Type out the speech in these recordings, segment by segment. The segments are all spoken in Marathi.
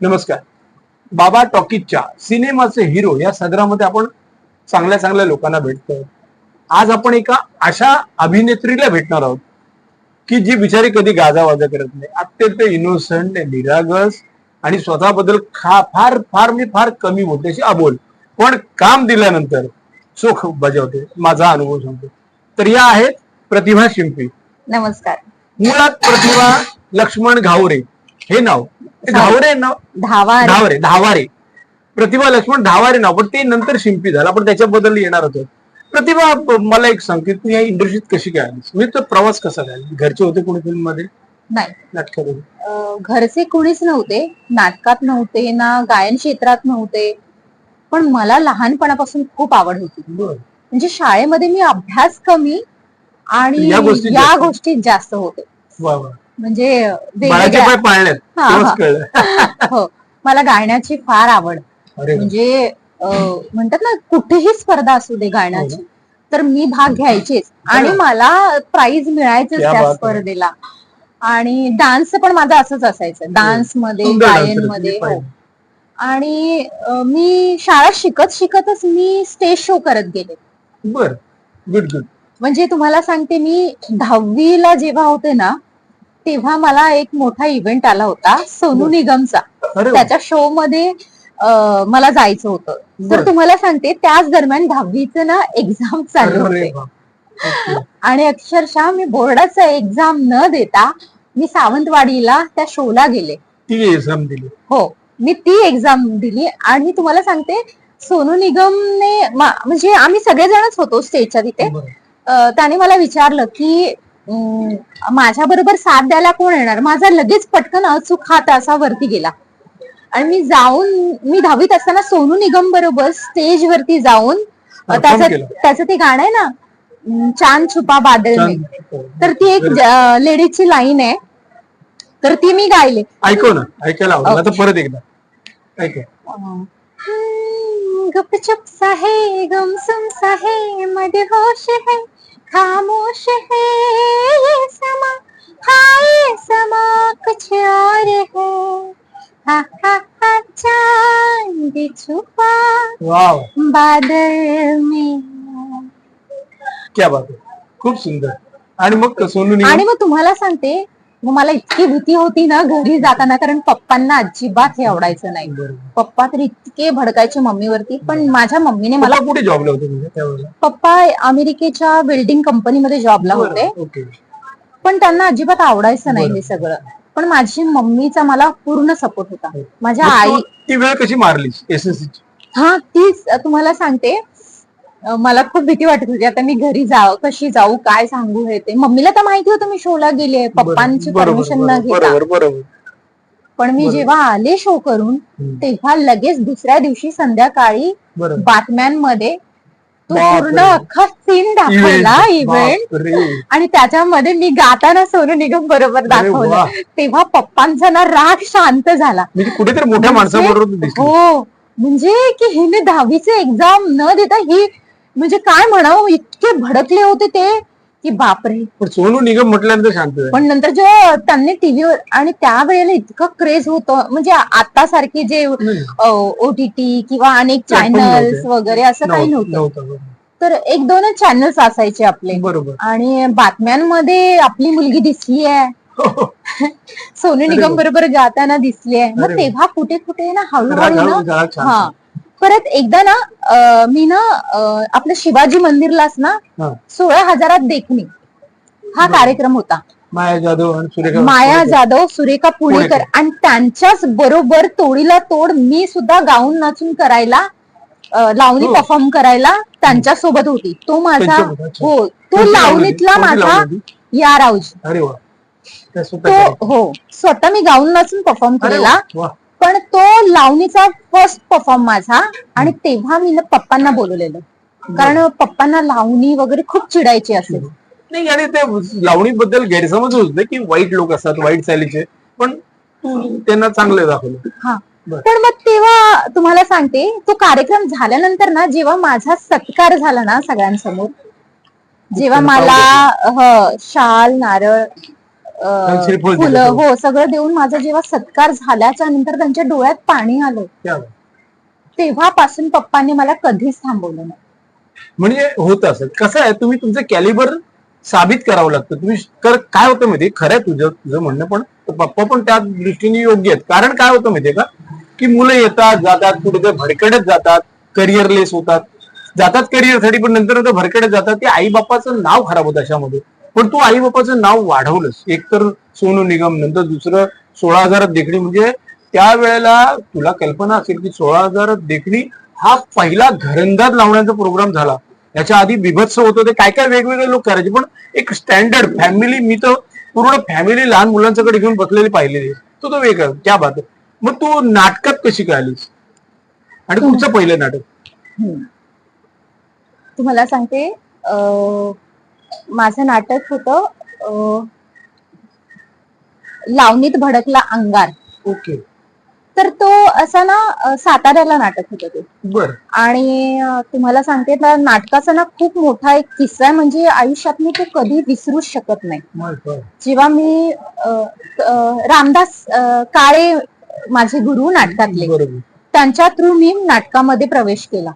नमस्कार. बाबा टॉकीजच्या सिनेमाचे हिरो या सदरामध्ये आपण चांगल्या चांगल्या लोकांना भेटतो आज आपण एका अशा अभिनेत्रीला भेटणार आहोत की जी बिचारी कधी गाजावाजा करत नाही. अत्यंत इनोसंट निरागस आणि स्वतःबद्दल खा फार फार मी फार कमी बोलते अशी अबोल. पण काम दिल्यानंतर चोख बजावते माझा अनुभव सांगतो. तर या आहेत प्रतिभा शिंपी. नमस्कार. मुळात प्रतिभा लक्ष्मण घावरे हे नाव. घावरे नाव धावा धावारे. धावारे प्रतिभा लक्ष्मण धावारे नाव पण ते नंतर शिंपी झालं आपण त्याच्याबद्दल येणार होतो. प्रतिभा मला एक सांग की तू या इंडस्ट्रीत कशी काय आलीस? म्हणजे तो प्रवास कसा काय? घरचे होते कोणी फिल्ममध्ये नाही घरचे कोणीच नव्हते. नाटकात नव्हते ना गायन क्षेत्रात नव्हते. पण मला लहानपणापासून खूप आवड होती. म्हणजे शाळेमध्ये मी अभ्यास कमी आणि या गोष्टीत या जास्त. होते. म्हणजे बाळाचे पाय हा, तेव्हाच हा. कळलं. हो. मला गाण्याची फार आवड. अरे वा. म्हणजे अं, म्हणतात ना कुठेही स्पर्धा असू दे गाण्याची तर मी भाग घ्यायचेच. आणि. मला प्राइज मिळायचंच क्या त्या आहे. स्पर्धेला. आणि डान्स पण माझं असंच असायचं. डान्समध्ये सुंदर गायनमध्ये हो. पाहिलं. आणि अं, मी शाळा शिकत शिकतच मी स्टेज शो करत गेले. बर. Good good. म्हणजे तुम्हाला सांगते मी दहावीला जेव्हा होते ना तेव्हा मला एक मोठा इव्हेंट आला होता सोनू निगमचा. त्याच्या शो मध्ये मला जायचं होतं. तर तुम्हाला सांगते त्याच दरम्यान दहावीचं ना एक्झाम चालू होते. आणि अक्षरशः मी बोर्डाचं एक्झाम न देता मी सावंतवाडीला त्या शोला गेले. ती एक्झाम दिली. हो मी ती एक्झाम दिली. आणि तुम्हाला सांगते सोनू निगमने म्हणजे आम्ही सगळेजणच होतो स्टेजच्या तिथे. त्याने मला विचारलं की माझ्या बरोबर साथ द्यायला कोण येणार? माझा लगेच पटकन अचूक हात असा वरती गेला. आणि मी जाऊन मी दहावीत असताना सोनू निगम बरोबर स्टेज वरती जाऊन त्याचं. त्याचं ते गाणं आहे ना चांद छुपा बादल में. तर ती एक लेडीजची लाईन आहे. तर ती मी गायले. ऐकव ना ऐकायला परत एकदा. गुपचुप सा है गुमसुम सा है मदहोश है. खामोश है ये समा हाँ ये समा कुछ और है। हा हा हा चांद छुपा वाव। बादल में। क्या बात आहे खूप सुंदर। आणि मग सोनू निगम आणि मग तुम्हाला सांगते मग मला इतकी भीती होती ना घरी जाताना कारण पप्पांना अजिबात हे आवडायचं नाही. पप्पा तर इतके भडकायचे मम्मीवरती पण माझ्या मम्मीने मला कुठे जॉबला होते पप्पा अमेरिकेच्या बिल्डिंग कंपनीमध्ये जॉबला होते. पण त्यांना अजिबात आवडायचं नाही. हे सगळं. पण माझी मम्मीचा मला पूर्ण सपोर्ट होता. माझ्या आई तू वेळ कशी एस हा तीच तुम्हाला सांगते. मला खूप भीती वाटत होती. आता मी घरी जाव कशी जाऊ काय सांगू हे ते. मम्मीला तर माहिती होतं मी शोला गेले पप्पांची परमिशन न घेता. बरोबर बरोबर. पण मी. जेव्हा आले शो करून हम्म. तेव्हा लगेच दुसऱ्या दिवशी संध्याकाळी बरोबर. बातम्यांमध्ये तो बापरे. पूर्ण अख्खा सीन दाखवला इव्हेंट बापरे. आणि त्याच्यामध्ये मी गाताना सोनू निगम बरोबर अरे दाखवलं. तेव्हा पप्पांचा ना राग शांत झाला. म्हणजे कुठेतरी मोठ्या म्हणजे- माणसाबरोबर दिसली. हो म्हणजे की हिने दहावीचे एक्झाम न देता ही म्हणजे काय म्हणावं इतके भडकले होते ते की बापरे पण सोनू निगम म्हटल्यानंतर शांत झाली. पण नंतर जेव्हा त्यांनी टीव्हीवर आणि त्यावेळेला इतकं क्रेज होतं म्हणजे आता सारखी जे नाही, ओटीटी किंवा अनेक Platform चॅनल्स नव्हते. वगैरे असं काही नव्हतं नव्हतं नव्हतं, तर एक दोनच चॅनल्स असायचे आपले बरोबर आणि बातम्यांमध्ये आपली मुलगी दिसली आहे सोनू अरे निगम वा. बरोबर गाताना दिसली आहे अरे मग वा. तेव्हा कुठे कुठे ना हळूहळू ना जरा. हा परत एकदा ना अं, मी ना अं, आपल्या शिवाजी मंदिरलाच ना हा. सोळा हजारात देखणी हा. कार्यक्रम होता माया जाधव आणि सुरेखा माया. जाधव सुरेखा पुणेकर पुणेकर. आणि त्यांच्याच बरोबर तोडीला तोड मी सुद्धा गाऊन नाचून करायला अं, लावणी हो. परफॉर्म करायला त्यांच्यासोबत होती तो माझा त्यांच्यासोबत, अच्छा. हो तो कोणती लावणीतला? कोणती माझा लावणी होती? या राऊजी अरे वा त्या स्वतः तो. हो स्वतः मी गाऊन नाचून परफॉर्म अरे केलेला वा. पण तो लावणीचा फर्स्ट परफॉर्म माझा आणि तेव्हा मी ना पप्पांना बोलवलेलं. कारण पप्पांना लावणी वगैरे खूप चिडायची असेल. नाही आणि ते लावणी बद्दल गैरसमज होत की वाईट लोक असतात वाईट चालीचे. पण तू त्यांना चांगलं दाखवलं. हा. पण मग तेव्हा तुम्हाला सांगते तो कार्यक्रम झाल्यानंतर ना जेव्हा माझा सत्कार झाला ना सगळ्यांसमोर जेव्हा मला शाल नारळ फुलं. हो सगळं देऊन माझा जेव्हा सत्कार झाल्याच्यानंतर त्यांच्या डोळ्यात पाणी आलं. तेव्हापासून पप्पांनी मला कधीच थांबवलं नाही. म्हणजे होत असत कसं आहे तुम्ही तुमचं कॅलिबर साबित करावं लागतं. तुम्ही कर काय होतं माहिती खरं तुझं तुझं म्हणणं पण पप्पा पण त्या दृष्टीने योग्य आहेत. कारण काय होतं माहितीये का? की मुलं येतात जातात कुठे ते भडकडत जातात करिअरलेस होतात. जातात करिअरसाठी पण नंतर भरकटत जातात. ते आई बापाचं नाव खराब होतं अशामध्ये. पण तू आई बापाचं नाव वाढवलंस. एक तर सोनू निगम नंतर दुसरं सोळा हजारात देखणी. म्हणजे त्यावेळेला तुला कल्पना असेल की सोळा हजारात देखणी हा पहिला घरंदाज लावण्याचा प्रोग्राम झाला. याच्या आधी बिभत्स होत होते. काय काय वेगवेगळे लोक करायचे पण एक स्टँडर्ड फॅमिली मी तर पूर्ण फॅमिली लहान मुलांच्याकडे घेऊन बसलेली पाहिलेली. तो तो वेगळा क्या बात मग तू नाटकात कशी काय आलीस? आणि तुमचं पहिलं नाटक. तुम्हाला सांगते अं, माझं नाटक होतं लावणीत भडकला अंगार. ओके. तर तो असा ना साताऱ्याला नाटक होतं ते. बर. आणि तुम्हाला सांगते त्या नाटकाचा ना खूप मोठा एक किस्सा आहे म्हणजे आयुष्यात मी तो कधी विसरूच शकत नाही. जेव्हा मी रामदास काळे माझे गुरु नाटकातले त्यांच्या थ्रू मी नाटकामध्ये प्रवेश केला.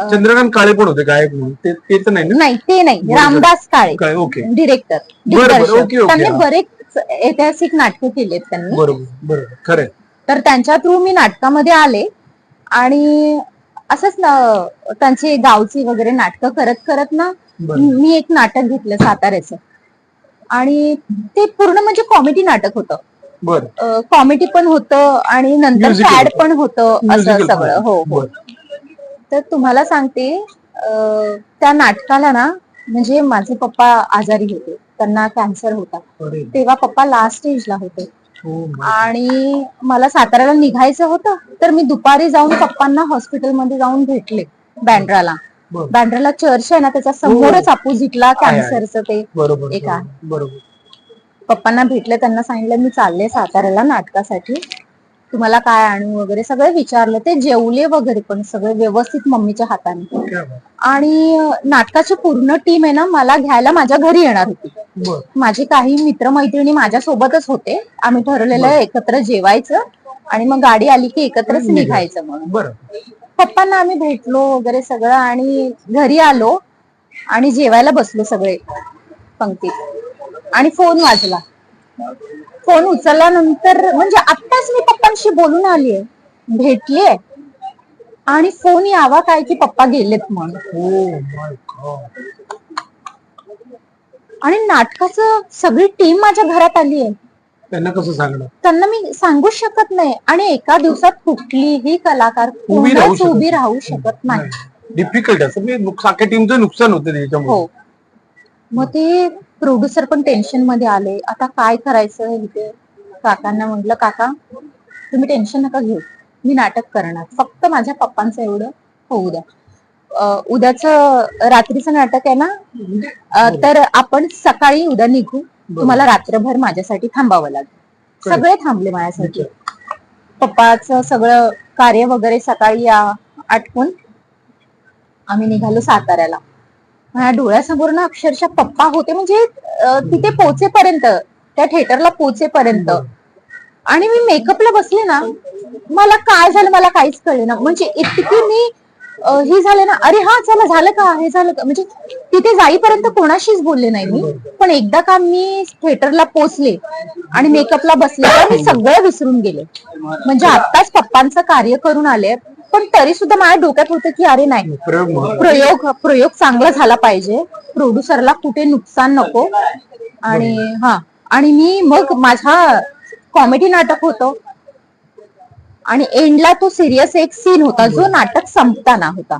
चंद्रकांत काळे पण होते गायक म्हणून. ते ते तर नाही ना? नाही ते नाही. बरोबर. रामदास काळे. काय ओके. डिरेक्टर ओके, ओके, त्यांनी हा. बरेच ऐतिहासिक नाटकं केलेत त्यांनी. बरोबर बरोबर. खरंय. तर त्यांच्या थ्रू मी नाटकामध्ये आले आणि असंच ना त्यांची गावची वगैरे नाटकं करत करत ना बरोबर मी एक नाटक घेतलं साताऱ्याचं. आणि ते पूर्ण म्हणजे कॉमेडी नाटक होतं. बर. कॉमेडी पण होतं आणि नंतर Musical सॅड. पण होतं असं Musical पण सगळं. हो हो. बर. तर तुम्हाला सांगते त्या नाटकाला ना म्हणजे माझे पप्पा आजारी होते त्यांना कॅन्सर होता. तेव्हा पप्पा लास्ट स्टेजला होते हो. आणि मला साताऱ्याला निघायचं होतं तर मी दुपारी जाऊन पप्पांना हॉस्पिटलमध्ये जाऊन भेटले बँड्राला. बँड्राला चर्च आहे ना त्याच्या समोरच अपोजिटला आहे. कॅन्सरचं ते एक आहे. बरोबर पप्पांना भेटले त्यांना सांगितलं मी चालले साताऱ्याला नाटकासाठी तुम्हाला काय आणू वगैरे सगळं विचारलं ते जेवले वगैरे पण सगळे व्यवस्थित मम्मीच्या हाताने. आणि नाटकाची पूर्ण टीम आहे ना मला घ्यायला माझ्या घरी येणार होती. माझे काही मित्रमैत्रिणी माझ्या सोबतच होते. आम्ही ठरवलेलं एकत्र जेवायचं आणि मग गाडी आली की एकत्रच निघायचं. म्हणून. बर. पप्पांना आम्ही भेटलो वगैरे सगळं आणि घरी आलो आणि जेवायला बसलो सगळे पंक्तीत. आणि फोन वाजला. फोन उचलल्यानंतर म्हणजे आत्ताच मी पप्पांशी बोलून आलीये. भेटलीये. आणि फोन यावा काय की पप्पा गेलेत म्हणून. हो माय गॉड आणि नाटकाचं सगळी टीम माझ्या घरात आली आहे त्यांना कसं सांगणार? त्यांना मी सांगू शकत नाही. आणि एका दिवसात कुठलीही कलाकार उभी राहू कोणच शकत उभी राहू शकत नाही. डिफिकल्ट असं म्हणजे नुक- अख्ख्या टीमचं नुकसान होतं त्याच्यामुळे. हो. मग ते प्रोड्युसर पण टेन्शनमध्ये आले. आता काय करायचं इथे? काकांना म्हटलं काका तुम्ही टेन्शन नका घेऊ. मी नाटक करणार. फक्त माझ्या पप्पांचं एवढं होऊ द्या. उद्याचं रात्रीचं नाटक आहे ना? अं, तर आपण सकाळी उद्या निघू. तुम्हाला रात्रभर माझ्यासाठी थांबावं लागेल. सगळे थांबले माझ्यासाठी. पप्पाचं सगळं कार्य वगैरे सकाळी आ- आटपून आम्ही निघालो साताऱ्याला. माझ्या डोळ्यासमोर ना अक्षरशः पप्पा होते म्हणजे तिथे पोहोचेपर्यंत त्या थिएटरला पोहोचेपर्यंत. आणि मी मेकअपला बसले ना मला काय झालं मला काहीच कळले ना म्हणजे इतकी मी हे झाले ना अरे हा चला झालं का हे झालं का? म्हणजे तिथे जाईपर्यंत कोणाशीच बोलले नाही मी. पण एकदा का मी थिएटरला पोचले आणि मेकअपला बसले तर मी सगळं विसरून गेले. म्हणजे आत्ताच पप्पांचं कार्य करून आले पण तरी सुद्धा माझ्या डोक्यात होतं की अरे नाही. प्रयोग. प्रयोग प्रयोग चांगला झाला पाहिजे. प्रोड्युसरला कुठे नुकसान नको. आणि हा. आणि मी मग माझा कॉमेडी नाटक होतं. आणि एंडला तो सिरियस एक सीन होता जो नाटक संपताना होता.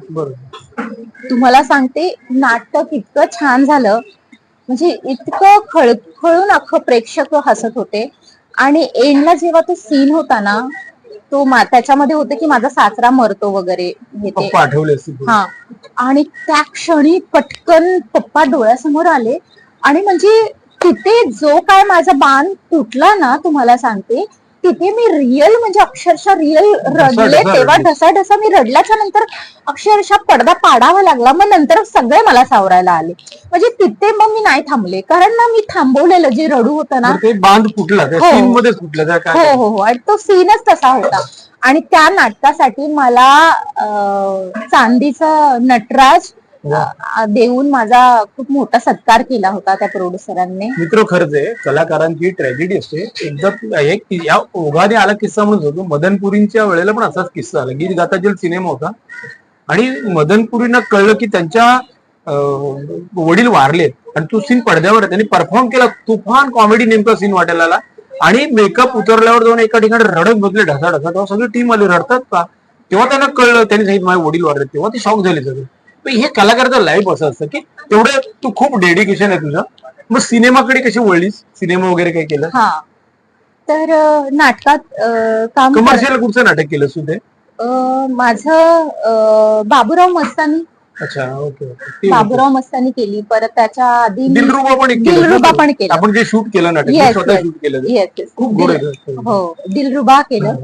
तुम्हाला सांगते नाटक इतकं छान झालं. म्हणजे इतकं खळखळून अख्खं प्रेक्षक हसत होते. आणि एंडला जेव्हा तो सीन होता ना तो त्याच्यामध्ये होते की माझा सासरा मरतो वगैरे हे ते. पप्पा आठवले असतील हा. आणि त्या क्षणी पटकन पप्पा डोळ्यासमोर आले. आणि म्हणजे तिथे जो काय माझा बाण तुटला ना तुम्हाला सांगते तिथे मी रिअल म्हणजे अक्षरशः रिअल रडले तेव्हा. ढसा ढसा मी रडल्याच्या नंतर अक्षरशः पडदा पाडावा लागला. मग नंतर सगळे मला सावरायला आले. म्हणजे तिथे मग मी नाही थांबले. कारण ना मी थांबवलेलं जे रडू होतं ना ते बांध फुटला हो. हो हो हो. आणि तो सीनच तसा होता. आणि त्या नाटकासाठी मला चांदीचं नटराज देऊन माझा खूप मोठा सत्कार केला होता त्या प्रोड्युसरांनी मित्र खरंच आहे कलाकारांची ट्रॅजेडी असते. एकदा एक या ओघाने आला किस्सा म्हणून होतो मदनपुरींच्या वेळेला पण असाच किस्सा आला गीत गाताजील सिनेमा होता. आणि मदनपुरींना कळलं की त्यांच्या वडील वारलेत. आणि तो सीन पडद्यावर आहे. त्यांनी परफॉर्म केला. तुफान कॉमेडी नेमका सीन वाटायला आला आणि मेकअप उतरल्यावर जाऊन एका ठिकाणी रडत बसले. ढसा ढसा तेव्हा सगळी टीम आली. रडतात का? तेव्हा त्यांना कळलं. त्यांनी सांगितलं माझे वडील वारले तेव्हा ते शॉक झाले सगळे. पण हे कलाकाराचं लाईफ असं असतं की तेवढं तू खूप डेडिकेशन आहे तुझं मग सिनेमाकडे कशी वळलीस सिनेमा वगैरे काय केलं हा तर अं, नाटकात अं, काम कमर्शियल कुठचं नाटक केलं ते अं, माझं अं, बाबूराव मस्तानी अच्छा ओके ओके बाबूराव मस्तानी केली परत त्याच्या आधी मी- दिलरुबा पण एक केलं दिलरुबा? पण केलं. आपण जे शूट केलं नाटक मी Yes, स्वतः yes. शूट केलं ते. Yes, yes. खूप गोड आहे. हो दिलरुबा केलं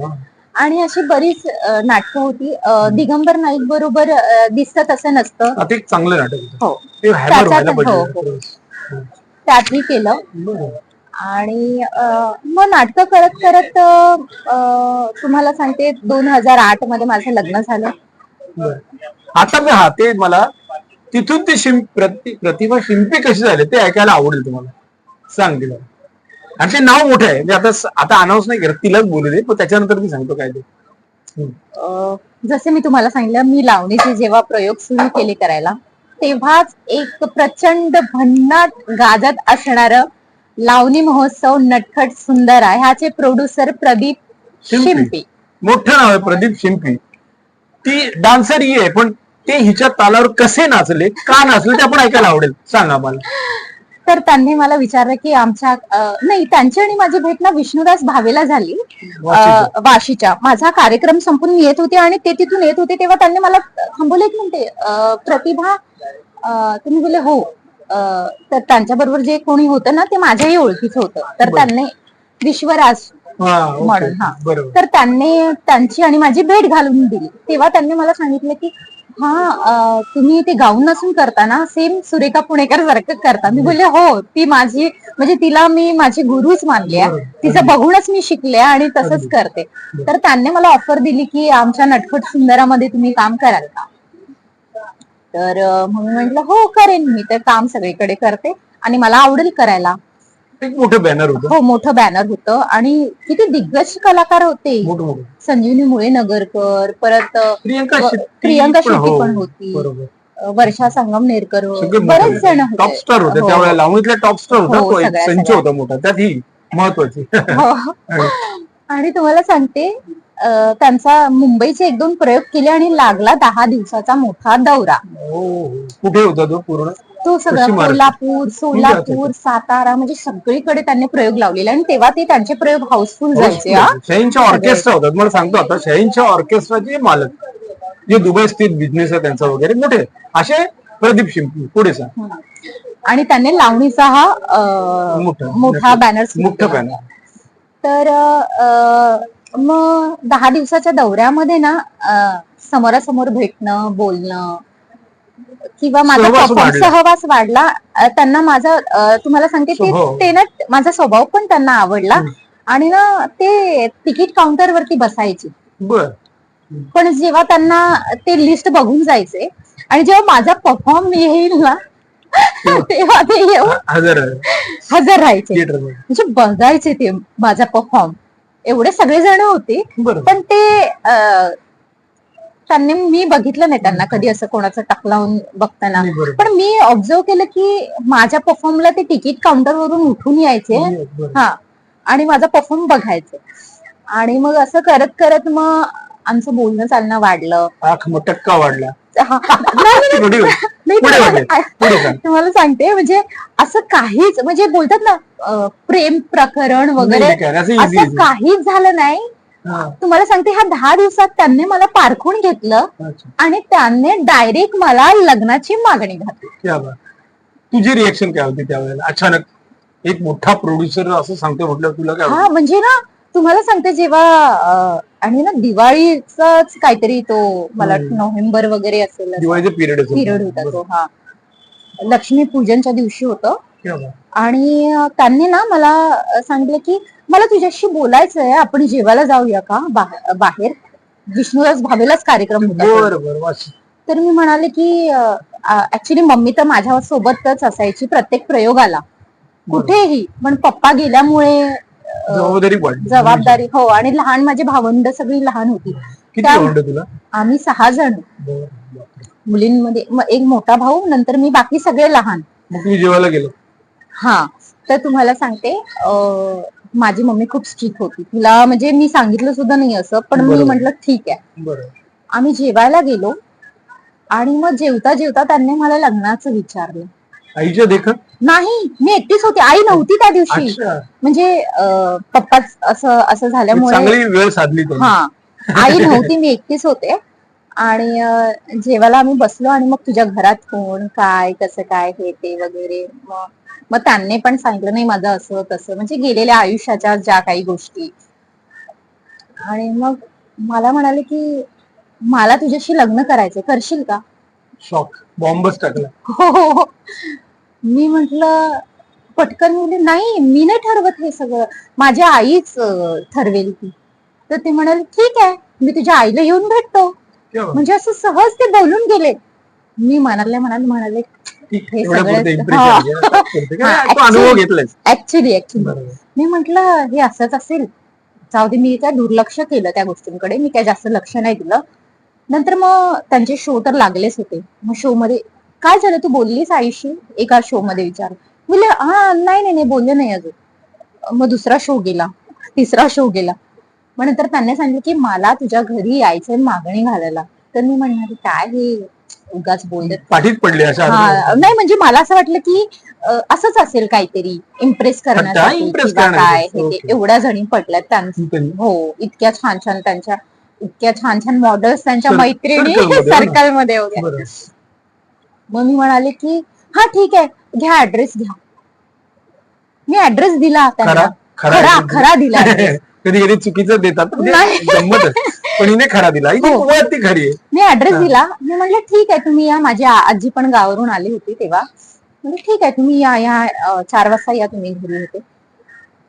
आणि अशी बरीच नाटकं होती. दिगंबर नाईक बरोबर दिसतं तसं नसतं. आता एक चांगलं नाटक हो. त्याच्यात- व्हायला हो, पाहिजे. त्यातही केलं. आणि मग नाटकं करत करत तुम्हाला सांगते दोन हजार आठमध्ये माझं लग्न झालं. आता मी हा ते मला तिथून ते शिं प्रति प्रतिभा शिंपी कशी झाले ते ऐकायला आवडेल तुम्हाला. सांग तिला. आणि ते नाव मोठं आहे. मी आता आता अनाऊन्स नाही करत तिलाच बोलू दे पण त्याच्यानंतर मी सांगतो काय ते. जसे मी तुम्हाला सांगितलं मी लावणीचे जेव्हा प्रयोग सुरू केले करायला तेव्हाच एक प्रचंड भन्नाट गाजत असणार लावणी महोत्सव नटखट सुंदर आहे. ह्याचे प्रोड्युसर प्रदीप शिंपी. मोठं नाव आहे प्रदीप शिंपी. ती डान्सर ही आहे पण ते हिच्या तालावर कसे नाचले का नाचले ते आपण ऐकायला आवडेल. सांग आम्हाला. तर त्यांनी मला विचारलं की आमच्या नाही त्यांची आणि माझी भेट ना विष्णुदास भावेला झाली. वाशीच्या. माझा कार्यक्रम संपून मी येत होते आणि ते तिथून येत होते तेव्हा त्यांनी मला थांबवले एक म्हणते प्रतिभा अं, तुम्ही बोलले हो. अं, तर त्यांच्या बरोबर जे कोणी होतं ना ते माझ्याही ओळखीचं होतं. तर. त्यांनी विश्वराज हा, ओके. म्हणून हा. बरोबर. तर त्यांनी त्यांची आणि माझी भेट घालून दिली. तेव्हा त्यांनी मला सांगितलं की हा तुम्ही ते गाऊन नसून करता ना सेम सुरेखा पुणेकर सारखं करता. मी बोलले हो ती माझी म्हणजे तिला मी माझी गुरुच मानली. तिचं बघूनच मी शिकले आणि तसंच. करते. तर त्यांनी मला ऑफर दिली की आमच्या नटखट सुंदरामध्ये तुम्ही काम कराल का? तर अं, मग मी म्हंटल हो करेन मी तर काम सगळीकडे करते आणि मला आवडेल करायला. एक मोठं बॅनर होतं. हो मोठं बॅनर होतं. आणि किती दिग्गज कलाकार होते. मोठं मोठं. संजीवनी मुळे नगरकर परत प्रियंका व- शेट्टी प्रियंका पण शेट्टी हो, पण होती. बरोबर. अ, वर्षा संगमनेरकर सगळे बरेच जण टॉप होते. स्टार होते. हो. त्यावेळेला लावणीतला टॉप स्टार होता हो, तो एक सगळ्या- संच सगळ्या. होता मोठा. त्यात ही महत्वाची. हो. आणि तुम्हाला सांगते त्यांचा मुंबईचे एक दोन प्रयोग केले आणि लागला दहा दिवसाचा मोठा दौरा. हो, हो. कुठे होता तो पूर्ण? तो सगळा. कोल्हापूर सोलापूर सातारा म्हणजे सगळीकडे त्यांनी प्रयोग लावलेले आणि तेव्हा ते त्यांचे प्रयोग हाऊसफुल जायचे हा. शहींच्या ऑर्केस्ट्रा होता तुम्हाला सांगतो आता शहींच्या ऑर्केस्ट्राचे मालक जे दुबई स्थित बिझनेस आहे त्यांचा वगैरे मोठे असे प्रदीप शिंपी पुढे सांग. आणि त्यांनी लावणीचा हा मोठा. मोठा बॅनर मोठं पॅनल तर मग दहा दिवसाच्या दौऱ्यामध्ये ना अ, समोरासमोर भेटणं बोलणं किंवा माझा सहवास वाढला. सहवास वाढला अ, त्यांना माझा अ, तुम्हाला सांगते ते स्वभाव. ते ना माझा स्वभाव पण त्यांना आवडला. आणि ना ते तिकीट काउंटर वरती बसायचे. बर. पण जेव्हा त्यांना ते लिस्ट बघून जायचे आणि जेव्हा माझा परफॉर्म येईल ना तेव्हा. ते येऊन हजार हजर राहायचे. थिएटर म्हणजे बघायचे ते माझा परफॉर्म. एवढे सगळे जण होते पण ते अं, त्यांनी मी बघितलं नाही त्यांना कधी असं कोणाचं टाक लावून बघताना. नाही, बरोबर. पण मी ऑब्झर्व केलं की माझ्या परफॉर्मला ते तिकीट काउंटर वरून उठून यायचे. हा. आणि माझा परफॉर्म बघायचे. आणि मग असं करत करत मग आमचं बोलणं चालणं वाढलं. आख मग टक्का वाढला. हा. नाही, नाही, पुढे नाही, पुढे तुम्हाला- वाढेल. पुढे सांग तुम्हाला सांगते म्हणजे असं काहीच म्हणजे बोलतात ना अं, प्रेम प्रकरण वगैरे नाही, असं easy, असं easy. काहीच झालं नाही हा, तुम्हाला सांगते ह्या दहा दिवसात त्यांनी मला पारखून घेतलं अच्छा. आणि त्यांनी डायरेक्ट मला लग्नाची मागणी घातली क्या बात. तुझी रिएक्शन काय होती त्यावेळेला अचानक एक मोठा प्रोड्युसर असं सांगतो म्हटलं तुला काय हा म्हणजे ना तुम्हाला सांगते जेव्हा आणि ना दिवाळीचाच काहीतरी तो मला वाटतं. नोव्हेंबर वगैरे असेल दिवाळीचे पिरियड पिरियड होता तो हा. लक्ष्मी पूजनच्या दिवशी होतं. आणि त्यांनी ना मला सांगितलं की मला तुझ्याशी बोलायचंय आपण जेवायला जाऊया का? बाहे- बाहेर? विष्णुदास भावेलाच कार्यक्रम होता. तर मी म्हणाले की ऍक्च्युली मम्मी तर माझ्या सोबतच असायची प्रत्येक प्रयोगाला. कुठेही. पण पप्पा गेल्यामुळे जबाबदारी जबाबदारी हो आणि लहान माझी भावंड सगळी लहान होती. तुला? आम्ही सहा जण. मुलींमध्ये एक मोठा भाऊ नंतर मी बाकी सगळे लहान. जेवायला गेलो? हा तर तुम्हाला सांगते माझी मम्मी खूप स्ट्रिक्ट होती. तिला म्हणजे मी सांगितलं सुद्धा नाही असं पण मी. म्हंटल ठीक आहे. आम्ही जेवायला गेलो आणि मग जेवता जेवता त्यांनी मला लग्नाचं विचारलं. आईच्या देखत? नाही मी एकटीच होती. आई नव्हती त्या दिवशी. अच्छा. म्हणजे अं, पप्पाच असं असं झाल्यामुळे चांगली वेळ साधली हा. आई नव्हती मी एकटीच होते. आणि अं, जेवायला आम्ही बसलो आणि मग तुझ्या घरात कोण काय कसं काय हे ते वगैरे मग मग त्यांनी पण सांगितलं नाही माझं असं तसं. म्हणजे गेलेल्या आयुष्याच्या ज्या काही गोष्टी. आणि मग मला म्हणाले की मला तुझ्याशी लग्न करायचंय. करशील का? शॉक. बॉम्बच टाकला. हो हो हो. मी म्हंटल पटकन बोलले नाही मी नाही ठरवत हे सगळं. माझ्या आईच ठरवेल ती. तर ते म्हणाले ठीक आहे मी तुझ्या आईला येऊन भेटतो? म्हणजे असं सहज ते बोलून गेले. मी मनातल्या मनात म्हणाले हे सगळं- ऍक्च्युली ऍक्च्युली मी म्हंटल हे असंच असेल. जाऊ दे मी काय दुर्लक्ष केलं त्या गोष्टींकडे. मी काय जास्त लक्ष नाही दिलं. नंतर मग त्यांचे शो तर लागलेच होते. मग शो मध्ये काय झालं तू बोललीस आईशी एका शो मध्ये विचार बोलले हा नाही नाही नाही बोलले नाही अजून मग दुसरा शो गेला तिसरा शो गेला मग नंतर त्यांनी सांगितलं की मला तुझ्या घरी यायचंय मागणी घालायला तर मी म्हणणार काय हे उगाच बोलत पाठीत पडले हा. नाही म्हणजे मला असं वाटलं की असंच असेल काहीतरी इम्प्रेस करण्यासाठी काय. हे. एवढ्या जणी पडल्यात त्यांचं त्यांनी. हो इतक्या छान छान त्यांच्या इतक्या छान छान मॉडेल्स त्यांच्या मैत्रिणी circle मध्ये, हो ना? सर्कलमध्ये वगैरे बरं. मग मी म्हणाले की हा ठीक आहे घ्या ऍड्रेस घ्या. मी ऍड्रेस दिला त्यांना खरा खरा दिला address. कधी कधी चुकीचं देतात म्हणजे नाही. पण हिने खरा दिला. ही हो. ती खरी आहे. मी ऍड्रेस हा. दिला. मी म्हटलं ठीक आहे तुम्ही या. माझी आ- आजी पण गावावरून आली होती तेव्हा. म्हणजे ठीक आहे तुम्ही या या अं, चार वाजता या तुम्ही घरी होते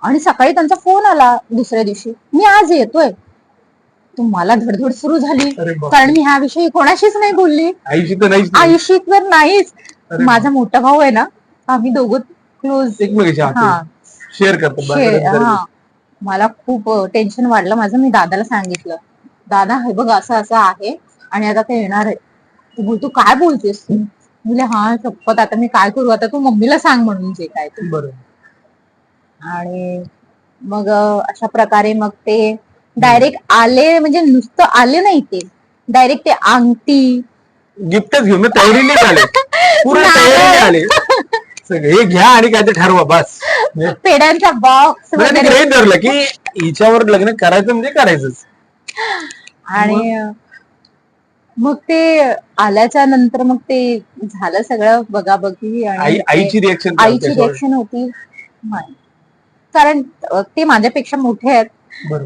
आणि सकाळी त्यांचा फोन आला दुसऱ्या दिवशी. मी आज येतोय. तर मला धडधड सुरू झाली. कारण मी ह्या विषयी कोणाशीच नाही बोलली. आईशी तर नाहीच माझा मोठा भाऊ आहे ना आम्ही दोघं क्लोज हा. शेअर हा. मला खूप टेन्शन वाढलं. माझं मी दादाला सांगितलं. दादा हे बघ असं असं आहे आणि आता ते येणार आहे. तू बोल तू काय बोलतेस तू? म्हणजे हा शपथ आता मी काय करू? आता तू मम्मीला सांग म्हणून जे काय ते. आणि मग अशा प्रकारे मग ते डायरेक्ट आले म्हणजे नुसतं आले नाही ते. डायरेक्ट ते अंगठी. गिफ्टच घेऊन तयारीने आले पूर्ण नाही. तयारीने आले सगळे हे घ्या आणि काय ते ठरवा बस. म्हणजे पेड्यांचा बॉक्स धरलं की हिच्यावर लग्न करायचं म्हणजे करायचंच. आणि मग? ते आल्याच्यानंतर मग ते झालं सगळं बघाबघी आणि आईची रिएक्शन आईची रिएक्शन होती. कारण ते माझ्यापेक्षा मोठे आहेत.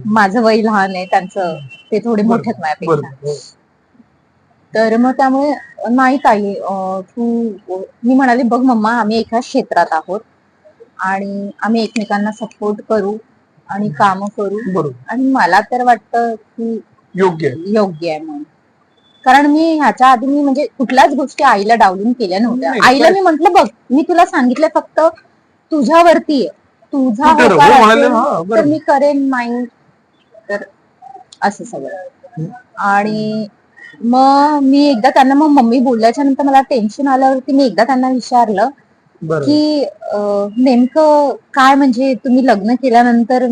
माझं वय लहान आहे त्यांचं ते थोडे मोठे माझ्यापेक्षा. हो. तर मग त्यामुळे नाही ताई तू मी म्हणाले बघ मम्मा आम्ही एकाच क्षेत्रात आहोत आणि आम्ही एकमेकांना सपोर्ट करू आणि काम करू. आणि मला तर वाटतं की योग्य आहे. योग्य आहे म्हणून. कारण मी ह्याच्या आधी मी म्हणजे कुठल्याच गोष्टी आईला डावलून केल्या नव्हत्या. आईला मी म्हंटल बघ मी तुला सांगितलं फक्त तुझ्यावरती. तुझा. होकार हो, असेल तर. मी करेन नाही तर असं सगळं. आणि मग मी एकदा त्यांना मग मम्मी बोलल्याच्या नंतर मला टेन्शन आल्यावरती मी एकदा त्यांना विचारलं की नेमकं काय म्हणजे तुम्ही लग्न केल्यानंतर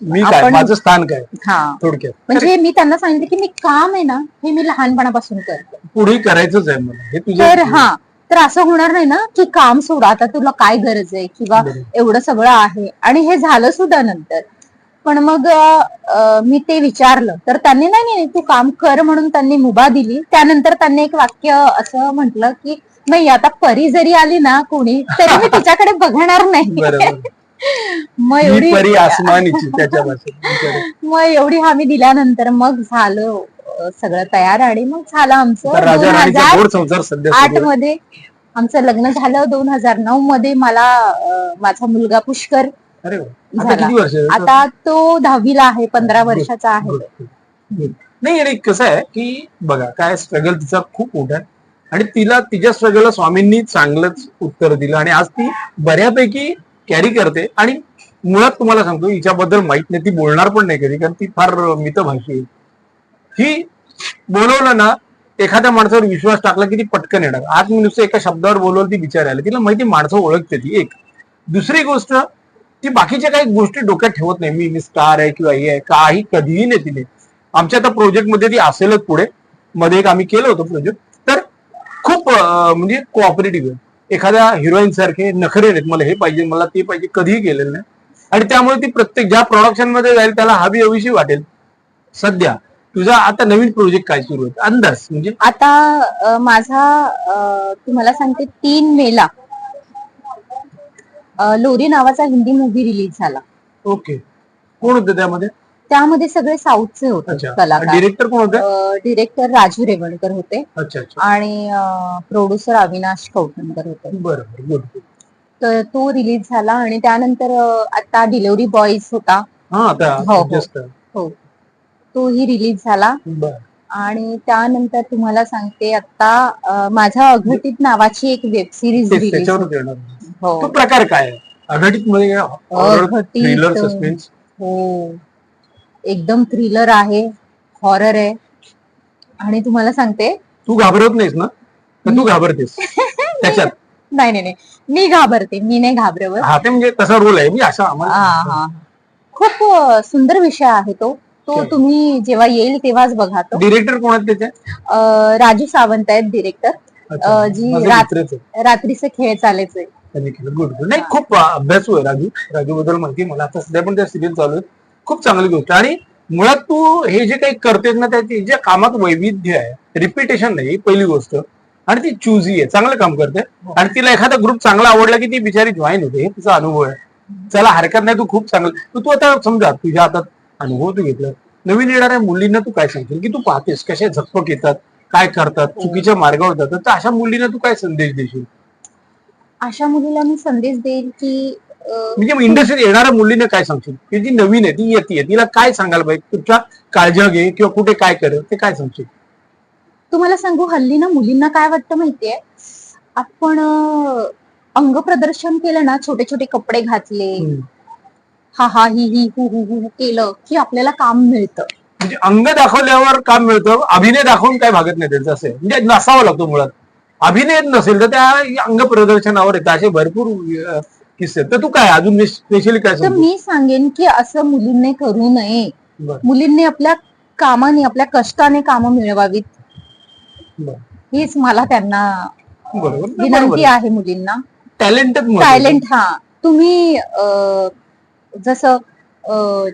मी काय? माझं स्थान काय? हा. थोडक्यात. म्हणजे मी त्यांना सांगितलं की मी काम आहे ना हे मी लहानपणापासून करते. पुढे करायचंच आहे मला. हे तुझं तर हा तर असं होणार नाही ना की काम सोडा आता तुला काय गरज आहे किंवा. एवढं सगळं आहे. आणि हे झालं सुद्धा नंतर. पण मग मी ते विचारलं. तर त्यांनी नाही नाही तू काम कर म्हणून त्यांनी मुभा दिली. त्यानंतर त्यांनी एक वाक्य असं म्हटलं की नाही आता परी जरी आली ना कोणी तरी मी तिच्याकडे बघणार नाही. मग एवढी. मग एवढी हमी दिल्यानंतर मग झालं. सगळं तयार आणि मग झालं आमचं दोन हजार आठ. मध्ये आमचं लग्न झालं. दोन हजार नऊ मध्ये मला माझा मुलगा पुष्कर. आता झाला. तो दहावीला आहे पंधरा वर्षाचा आहे. नाही आणि कसं आहे की बघा काय स्ट्रगल तिचा खूप मोठा आहे. आणि तिला तिच्या स्ट्रगलला स्वामींनी चांगलंच उत्तर दिलं. आणि आज ती बऱ्यापैकी कॅरी करते. आणि मुळात तुम्हाला सांगतो हिच्याबद्दल माहीत नाही. ती बोलणार पण नाही कधी कारण ती फार मितभाषी आहे. ही बोलवलं ना एखाद्या माणसावर विश्वास टाकला की ती पटकन येणार. आज मी नुसतं एका शब्दावर बोलवलं ती विचारायला तिला माहिती माणसं ओळखते ती एक. दुसरी गोष्ट ती बाकीच्या काही गोष्टी डोक्यात ठेवत नाही. मी मी स्टार आहे किंवा हे आहे काही कधीही नाही तिने. आमच्या आता प्रोजेक्टमध्ये ती असेलच पुढे. मध्ये एक आम्ही केलं होतं प्रोजेक्ट. तर खूप म्हणजे कोऑपरेटिव्ह आहे. एखाद्या हिरोईन सारखे नखरे नाहीत. मला हे पाहिजे मला ते पाहिजे कधीही केलेलं नाही. आणि त्यामुळे ती प्रत्येक ज्या प्रोडक्शनमध्ये जाईल त्याला हवी हवीशी वाटेल. सध्या तुझा आता नवीन प्रोजेक्ट काय सुरू आहे? अंदाज म्हणजे? आता माझा तुम्हाला सांगते तीन मेला लोरी नावाचा हिंदी मूवी रिलीज झाला. ओके कोण होतं त्यामध्ये? त्यामध्ये सगळे साऊथचे होते कलाकार. डिरेक्टर कोण होतं? डिरेक्टर राजू रेवणकर होते. अच्छा अच्छा. आणि प्रोड्युसर अविनाश कौटणकर होते. बरं बरं गुड तर तो रिलीज झाला आणि त्यानंतर आता डिलिव्हरी बॉईज होता. हा हो. तोही रिलीज झाला. आणि त्यानंतर तुम्हाला सांगते आता अं, माझ्या अघटित नावाची एक वेब सिरीज रिलीज हो. तो प्रकार काय अघटित मध्ये अघटित, थ्रिलर सस्पेन्स हो. एकदम थ्रिलर आहे हॉरर आहे. आणि तुम्हाला सांगते तू घाबरत नाहीस ना? तू घाबरतेस. त्याच्यात? नाही नाही नाही. मी घाबरते. मी नाही घाबरवत. हा ते म्हणजे तसा रोल आहे. मी असा खूप सुंदर विषय आहे तो. तो. तुम्ही जेव्हा येईल तेव्हाच बघा तो. डिरेक्टर कोण आहेत त्याचे? अं, राजू सावंत आहेत डिरेक्टर जी माझे रात- मित्रच आहे. रात्रीचे खेळ चालायचे त्यांनी केलं. गुड गुड नाही खूप अभ्यासू आहे राजू. राजू बद्दल माहिती आहे मला. आता सध्या पण त्या सिरियल चालू आहे खूप चांगली गोष्ट. आहे. आणि मुळात तू हे जे काही करतेस ना त्याची ज्या कामात वैविध्य आहे रिपिटेशन नाही ही पहिली गोष्ट. आणि ती चुजी आहे. चांगलं काम करते. हो. आणि तिला एखादा ग्रुप चांगला आवडला की ती बिचारी जॉईन होते. हे तिचा अनुभव आहे. चला हरकत नाही. तू खूप चांगलं तू तू आता समजा तुझ्या हातात अनुभव तू घेतला. नवीन येणाऱ्या मुलींना तू काय सांगशील? की तू पाहतेस कशा झकपक येतात काय करतात. चुकीच्या मार्गावर जातात. तर अशा मुलींना तू काय संदेश देशील? अशा मुलीला मी संदेश देईल की म्हणजे इंडस्ट्रीत येणाऱ्या मुलीने काय सांगशील? की जी नवीन आहे ती येते तिला काय सांगायला पाहिजे? तुझ्या काळजी घे किंवा कुठे काय कर ते काय सांगशील? तुम्हाला सांगू हल्ली ना मुलींना काय वाटतं माहितीये? आपण अंग प्रदर्शन केलं ना छोटे छोटे कपडे घातले हा हा ही ही हु हु हु केलं की आपल्याला काम मिळतं. म्हणजे अंग दाखवल्यावर काम मिळतं अभिनय दाखवून काय भागत नाही त्यांचं असं. म्हणजे नसावा लागतो मुळात. अभिनय नसेल तर त्या अंग प्रदर्शनावर येतात असे भरपूर किस्से. तर तू काय अजून स्पेशली काय तर मी सांगेन की असं मुलींनी करू नये. मुलींनी आपल्या कामाने आपल्या कष्टाने कामं मिळवावीत. हीच मला त्यांना बरोबर. विनंती आहे मुलींना. टॅलेंटच टॅलेंट हा. तुम्ही जसं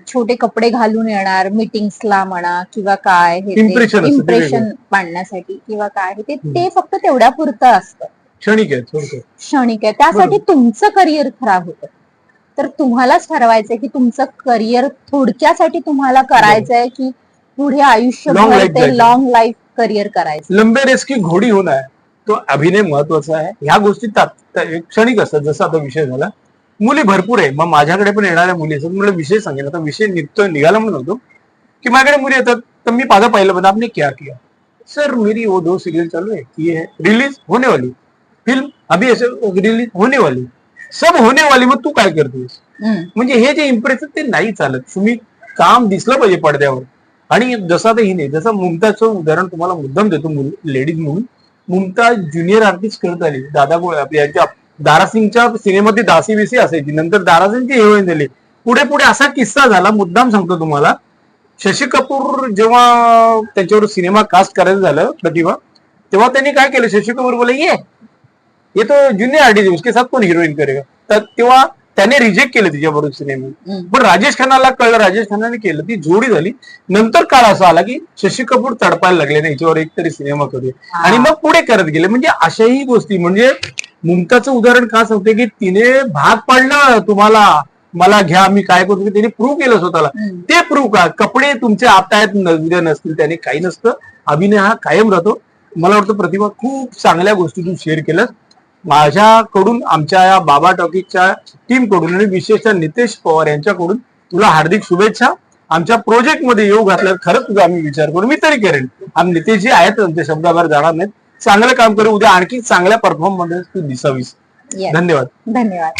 छोटे कपडे घालून येणार मीटिंग्सला म्हणा किंवा काय ते इम्प्रेशन. पाडण्यासाठी किंवा काय हे ते फक्त तेवढ्या पुरतं असतं. क्षणिक आहे क्षणिक आहे. त्यासाठी तुमचं करिअर खराब होतं. तर तुम्हालाच ठरवायचंय की तुमचं करिअर थोडक्यासाठी तुम्हाला करायचंय की पुढे आयुष्यभर ते. लॉंग लाईफ करिअर करायचं लंबे रेस की घोडी होणं आहे तो अभिनय महत्त्वाचा आहे. ह्या गोष्टी क्षणिक असतात. जसा आता विषय झाला मुली भरपूर आहे. मग माझ्याकडे पण येणाऱ्या मुली असतात मला विषय सांगेल आता विषय निघतो निघाला म्हणून होतो. की माझ्याकडे मुली येतात तर मी पादा पाहिलं बता आपने क्या किया? सर मेरी वो दो सीरियल चालू है ये है रिलीज होने वाली फिल्म अभी ऐसे रिलीज होने वाली सब होने वाली मग तू काय करतेस. म्हणजे हे जे इम्प्रेशन ते नाही चालत. तुम्ही काम दिसलं पाहिजे पडद्यावर. आणि जसं आता हिने जसं मुमताजचं उदाहरण तुम्हाला मुद्दाम देतो लेडीज म्हणून. मुमताज ज्युनियर आर्टिस्ट करत आली. दादा गोळे आपल्या यांच्या दारासिंगच्या सिनेमात दासी बिसी असायची. नंतर दारासिंगची हिरोईन झाली. पुढे पुढे असा किस्सा झाला. मुद्दाम सांगतो तुम्हाला. शशी कपूर जेव्हा त्यांच्यावर सिनेमा कास्ट करायचं झालं प्रतिभा तेव्हा त्यांनी काय केलं? शशी कपूर बोले ये ये तो जूनियर आर्टिस्ट उसके साथ कौन हिरोईन करेगा? तर तेव्हा त्याने रिजेक्ट केलं तिच्याबरोबर सिनेमा. पण राजेश खन्नाला कळलं राजेश खन्नाने केलं ती जोडी झाली. नंतर काळ असा आला की शशी कपूर तडपायला लागले ना याच्यावर एक तरी सिनेमा करूया. आणि मग पुढे करत गेले. म्हणजे अशाही गोष्टी म्हणजे मुमताचं उदाहरण का सांगते की तिने भाग पाडलं तुम्हाला मला घ्या मी काय करतो की त्यांनी प्रूव्ह केलं स्वतःला. ते प्रूव्ह का? कपडे तुमचे आता आहेत उद्या नसतील त्याने काही नसतं. अभिनय हा कायम राहतो. मला वाटतं प्रतिभा खूप चांगल्या गोष्टी तू शेअर केल्यास माझ्याकडून आमच्या या बाबा टॉकीजच्या टीमकडून आणि विशेषतः नितेश पवार यांच्याकडून तुला हार्दिक शुभेच्छा. आमच्या प्रोजेक्टमध्ये येऊ घातल्यावर खरंच तुझा आम्ही विचार करू. मी तरी करेन. आम्ही नितेश जे आहेत ते शब्दाबाहेर जाणार नाहीत. चांगलं काम करू उद्या आणखी चांगल्या परफॉर्ममध्ये तू दिसावीस. धन्यवाद. धन्यवाद.